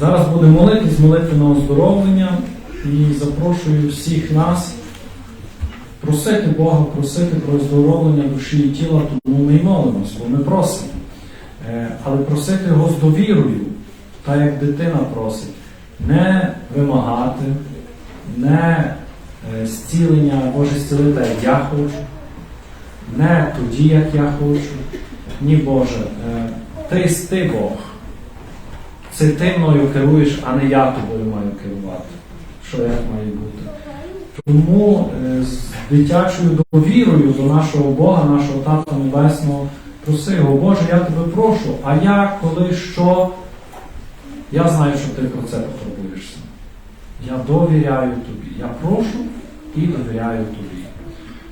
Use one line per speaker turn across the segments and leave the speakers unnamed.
Зараз будемо молитись, молитви на оздоровлення і запрошую всіх нас просити Бога, просити про оздоровлення душі і тіла, тому ми й молимось, бо ми просимо. Е, Але просити його з довірою, так як дитина просить, не вимагати, не е, зцілення, Боже зцілити, як я хочу, не тоді, як я хочу. Ні, Боже, е, ти ти Бог. Це ти мною керуєш, а не я тобою маю керувати. Що як має бути? Тому е, з дитячою довірою до нашого Бога, нашого Тата Небесного, проси його, Боже, я тебе прошу, а я коли що, я знаю, що ти про це потребуєшся. Я довіряю тобі. Я прошу і довіряю тобі.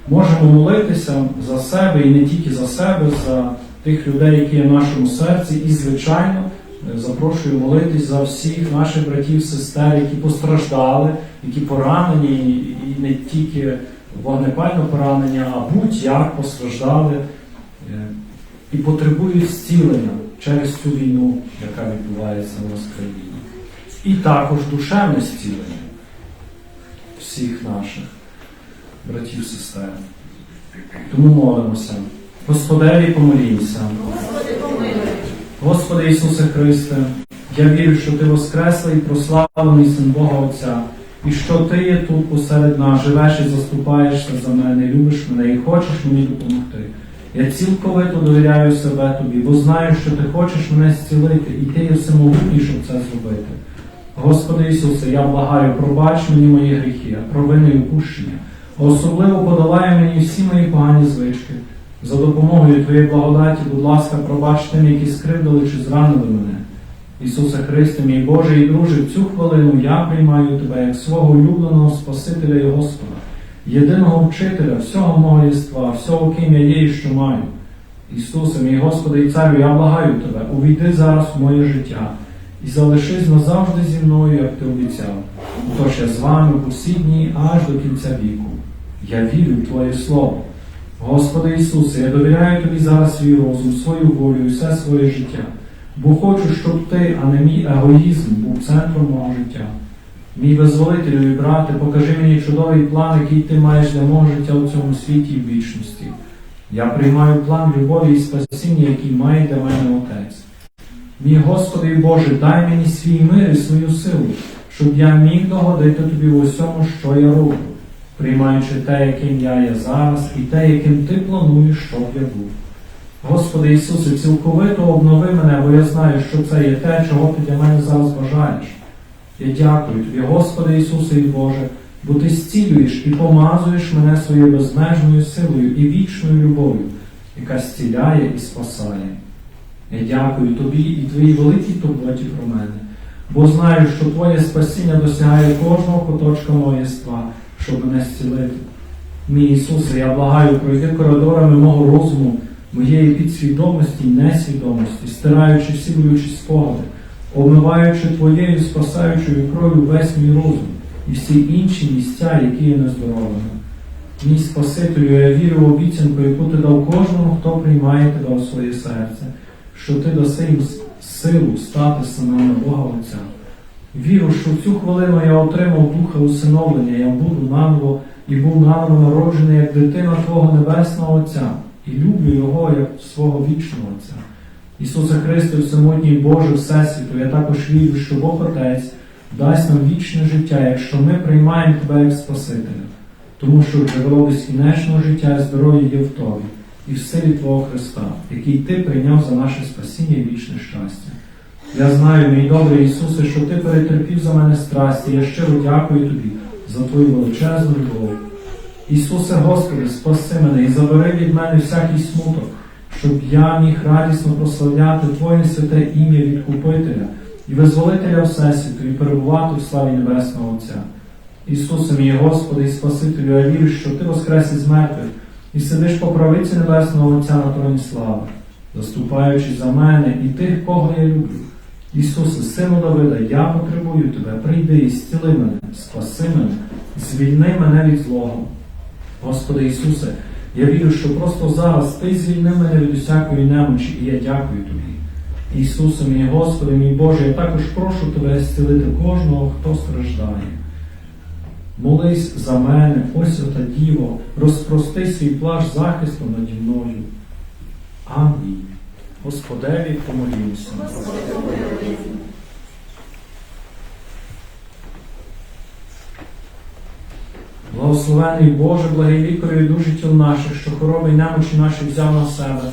Можемо молитися за себе і не тільки за себе, за тих людей, які є в нашому серці, і, звичайно, запрошую молитись за всіх наших братів, сестер, які постраждали, які поранені, і не тільки вогнепально поранені, а будь-як постраждали е, і потребують зцілення через цю війну, яка відбувається в нас в країні. І також душевне зцілення всіх наших братів, сестер. Тому молимося. Господеві помолімося. Господи Ісусе Христе, я вірю, що Ти воскреслий прославлений Син Бога Отця, і що Ти є тут посеред нас, живеш і заступаєшся за мене, любиш мене і хочеш мені допомогти. Я цілковито довіряю себе Тобі, бо знаю, що Ти хочеш мене зцілити, і Ти є всемогутній, щоб це зробити. Господи Ісусе, я благаю, пробач мені мої гріхи, провини і упущення, особливо подавай мені всі мої. За допомогою Твоєї благодаті, будь ласка, пробач тим, які скривдили чи зранили мене. Ісусе Христе, мій Боже і друже, в цю хвилину я приймаю Тебе як свого улюбленого Спасителя і Господа, єдиного вчителя всього мого єства, всього, ким я є і що маю. Ісусе, мій Господи і Царю, я благаю Тебе, увійди зараз в моє життя і залишись назавжди зі мною, як Ти обіцяв. Отож я з вами всі дні аж до кінця віку. Я вірю в Твоє Слово. Господи Ісусе, я довіряю Тобі зараз свій розум, свою волю і все своє життя, бо хочу, щоб Ти, а не мій егоїзм, був центром мого життя. Мій визволителю і брате, покажи мені чудовий план, який ти маєш для мого життя у цьому світі і в вічності. Я приймаю план любові і спасіння, який має для мене Отець. Мій Господи і Боже, дай мені свій мир і свою силу, щоб я міг догодити Тобі в усьому, що я роблю приймаючи те, яким я є зараз, і те, яким ти плануєш, щоб я був. Господи Ісусе, цілковито обнови мене, бо я знаю, що це є те, чого ти для мене зараз бажаєш. Я дякую Тобі, Господи Ісусе і Боже, бо Ти зцілюєш і помазуєш мене своєю безмежною силою і вічною любов'ю, яка зціляє і спасає. Я дякую Тобі і Твоїй великій турботі про мене, бо знаю, що Твоє спасіння досягає кожного куточка мого єства, щоб мене зцілити. Мій Ісусе, я благаю, пройди коридорами мого розуму, моєї підсвідомості і несвідомості, стираючи всі болючі спогади, обмиваючи Твоєю спасаючою кров'ю весь мій розум і всі інші місця, які є нездоровими. Мій Спасителю, я вірю в обіцянку, яку ти дав кожному, хто приймає тебе у своє серце, що ти даси їм силу стати синами Бога Отця. Віру, що в цю хвилину я отримав духа усиновлення, я буду наново і був наново народжений як дитина Твого Небесного Отця, і люблю Його як свого вічного Отця. Ісусе Христе, всемодній Боже Всесвіту, я також вірю, що Бог Отець дасть нам вічне життя, якщо ми приймаємо Тебе як Спасителя, тому що джерело безкінечного життя і здоров'я є в Тобі і в силі Твого Христа, який Ти прийняв за наше спасіння і вічне щастя. Я знаю, мій добрий Ісусе, що Ти перетерпів за мене страсті. Я щиро дякую Тобі за Твою величезну любов. Ісусе Господи, спаси мене і забери від мене всякий смуток, щоб я міг радісно прославляти Твоє святе ім'я Відкупителя і визволителя Всесвіту і перебувати в славі Небесного Отця. Ісусе мій Господи і Спасителю, я вірю, що Ти воскрес із мертвих і сидиш по правиці Небесного Отця на троні слави, заступаючи за мене і тих, кого я люблю. Ісусе, Сину Давида, я потребую Тебе, прийди і зціли мене, спаси мене, звільни мене від злого. Господи Ісусе, я вірю, що просто зараз Ти звільни мене від усякої немочі, і я дякую Тобі. Ісусе, мій Господи, мій Боже, я також прошу Тебе зцілити кожного, хто страждає. Молись за мене, Освята Діво, розпрости свій плащ захисту наді мною. Амінь. Господеві помолімся. Благословений Боже, благий лікарю і дужі тіл наших, що хвороби й немочі наші взяв на себе.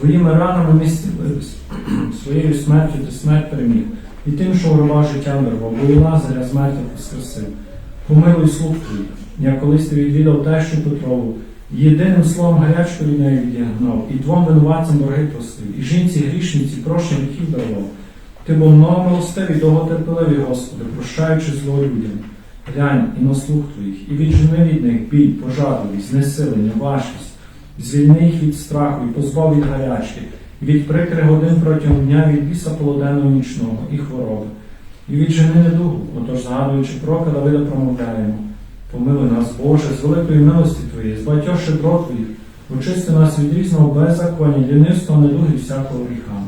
Твоїми ранами ми зцілились, своєю смертю ти смерть переміг, і тим, що урвав життя вирвав, бо і Лазаря з мертвих воскресив. Помилуй слуг твоїх, я колись ти відвідав тещу Петрову, єдиним словом гарячку від неї відігнав, і двом винуватцям борги простив, і жінці грішниці прощення гріхів дарував. Ти був много милостивий, довготерпеливий, Господи, прощаючи зло людям. Глянь і на слух твоїх, і віджени від них біль, пожадливість, знесилення, важкість, звільни їх від страху і позбав від гарячки, і від прикрих годин протягом дня від біса полуденного нічного і хвороби. І віджени недугу, отож, згадуючи прока, Давида промовляємо. Помилуй нас, Боже, з великої милості Твоєї, з багатьох щедрот Твоїх, очисти нас від різного беззаконня, лінивства, недуги всякого гріха.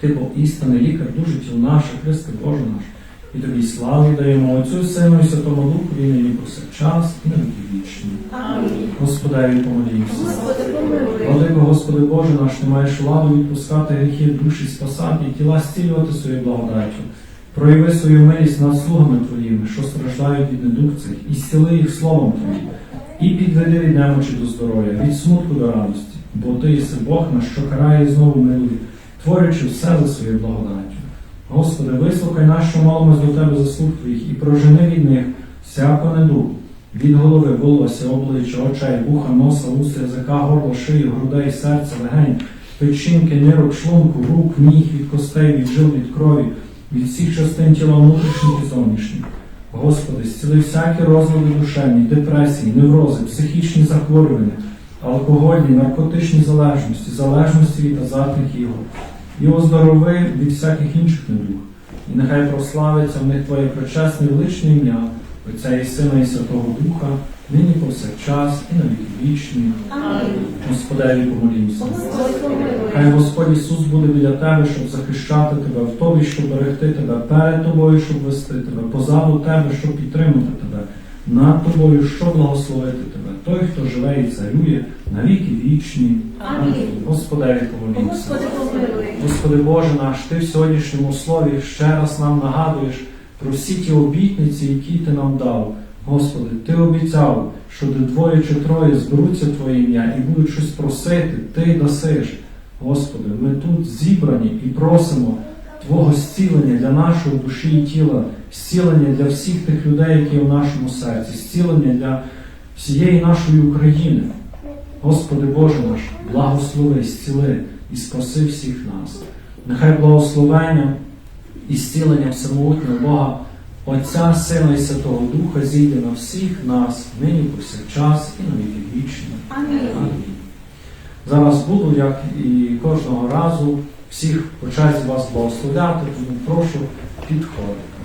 Ти був істинний лікар, дуже тіл наше, Христе Боже наш. І тобі славу даємо Отцю, Сину і Святому Духу, і нині повсякчас, і на віки вічні.
Амінь.
Господеві помолімся.
Господи, помилуй.
Владико, Господи Боже наш, ти маєш владу відпускати гріхи душі, спасати і тіла зцілювати своєю благодаттю. Прояви свою милість над слугами Твоїми, що страждають від недуг цих, і зціли їх словом Твоїм, і підведи від немочі до здоров'я, від смутку до радості, бо Ти єси Бог наш, що карає знову милує, творячи все за своєю благодаттю. Господи, вислухай нас, що до Тебе заслуг Твоїх, і прожени від них всяку недугу, від голови, волосся, обличчя, очей, вуха, носа, уст, язика, горла, шиї, грудей, серця, легень, печінки, нирок, шлунку, рук, ніг, від костей, від жил, від крові, від всіх частин тіла внутрішніх і зовнішніх. Господи, зціли всякі розлади душевні, депресії, неврози, психічні захворювання, алкогольні, наркотичні залежності, залежності від азартних ігор, і оздорови від всяких інших недуг. І нехай прославиться в них Твоє пречесне і величне ім'я, Отця і Сина і Святого Духа, нині повсякчас і на віки вічні. Господеві помолімся. Хай Господь Ісус буде біля тебе, щоб захищати тебе, в тобі, щоб берегти тебе, перед тобою, щоб вести тебе, позаду тебе, щоб підтримати тебе, над тобою, щоб благословити тебе. Той, хто живе і царює на віки вічні.
Амінь.
Господеві помолімся.
Господи
Боже наш, Ти в сьогоднішньому слові ще раз нам нагадуєш про всі ті обітниці, які Ти нам дав. Господи, Ти обіцяв, що де двоє чи троє зберуться Твоє ім'я і будуть щось просити, Ти дасиш. Господи, ми тут зібрані і просимо Твого зцілення для нашої душі і тіла, зцілення для всіх тих людей, які є в нашому серці, зцілення для всієї нашої України. Господи Боже наш, благослови, зціли і спаси всіх нас. Нехай благословення і зцілення всемогутнього Бога, Отця, Сина і Святого Духа зійде на всіх нас, нині повсякчас і на віки вічні.
Амінь.
Амінь. Зараз буду, як і кожного разу, всіх по черзі вас благословляти, тому прошу підходити.